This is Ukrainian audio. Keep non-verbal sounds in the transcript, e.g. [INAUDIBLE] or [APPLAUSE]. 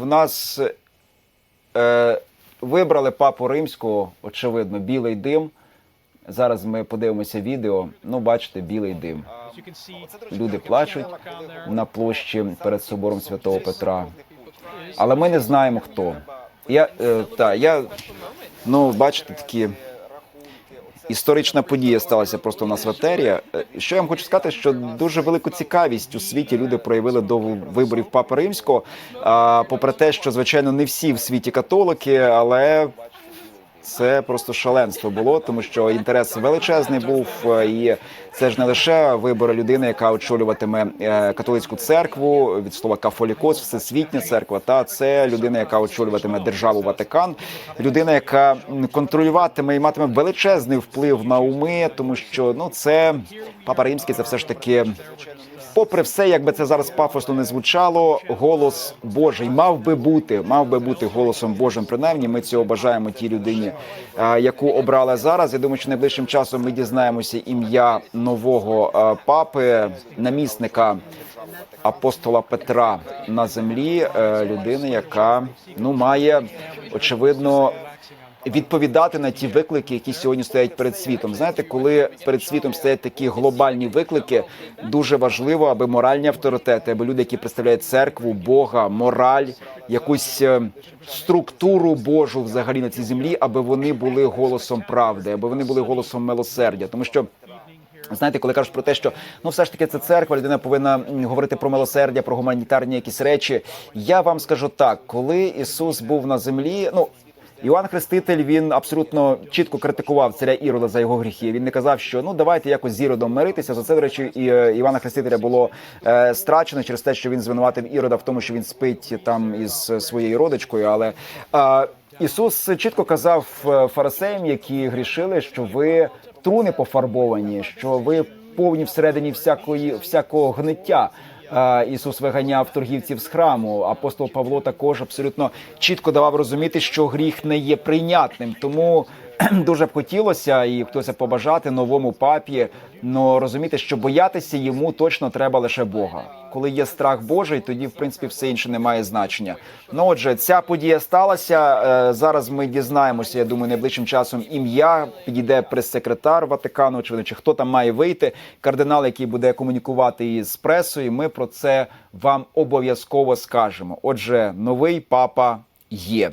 В нас е, вибрали папу римського, очевидно, білий дим. Зараз ми подивимося відео. Ну, бачите, білий дим. Люди плачуть на площі перед собором святого Петра. Але ми не знаємо хто. Я, е, та, я ну, бачите, такі історична подія сталася просто у нас в етері. Е, Що я вам хочу сказати, що дуже велику цікавість у світі люди проявили до виборів Папи Римського. А, попри те, що звичайно не всі в світі католики, але це просто шаленство було, тому що інтерес величезний був, е, і це ж не лише вибори людини, яка очолюватиме е, католицьку церкву від слова кафолікос, всесвітня церква. Та це людина, яка очолюватиме державу Ватикан, людина, яка контролюватиме і матиме величезний вплив на уми, тому що ну це папа римський, це все ж таки. Попри все, як би це зараз пафосно не звучало, голос Божий мав би бути, мав би бути голосом Божим. Принаймні, ми цього бажаємо тій людині, е, яку обрали зараз. Я думаю, що найближчим часом ми дізнаємося ім'я нового е, папи, намісника апостола Петра на землі. е, Людини, яка ну має очевидно відповідати на ті виклики, які сьогодні стоять перед світом. Знаєте, коли перед світом стоять такі глобальні виклики, дуже важливо, аби моральні авторитети, аби люди, які представляють церкву, Бога, мораль, якусь е, структуру Божу взагалі на цій землі, аби вони були голосом правди, аби вони були голосом милосердя, тому що. Знаєте, коли кажуть про те, що ну все ж таки це церква, людина повинна говорити про милосердя, про гуманітарні якісь речі. Я вам скажу так, коли Ісус був на землі, ну. Іоанн Хреститель він абсолютно чітко критикував царя Ірода за його гріхи. Він не казав, що ну давайте якось з Іродом миритися. За це до речі, і е, Івана Хрестителя було е, страчено через те, що він звинуватив Ірода в тому, що він спить там із своєю родичкою. Але е, Ісус чітко казав е, фарисеям, які грішили, що ви труни пофарбовані, що ви повні всередині всякої всякого гниття. Ісус виганяв торгівців з храму. Апостол Павло також абсолютно чітко давав розуміти, що гріх не є прийнятним. Тому [CLEARS THROAT] дуже б хотілося і хтось побажати новому папі, но розуміти, що боятися йому точно треба лише Бога. Коли є страх Божий, тоді в принципі все інше не має значення. Ну отже, ця подія сталася. Е, Зараз ми дізнаємося. Я думаю, найближчим часом ім'я підійде прес-секретар Ватикану, очевидно, чи хто там має вийти. Кардинал, який буде комунікувати із пресою. Ми про це вам обов'язково скажемо. Отже, новий папа є.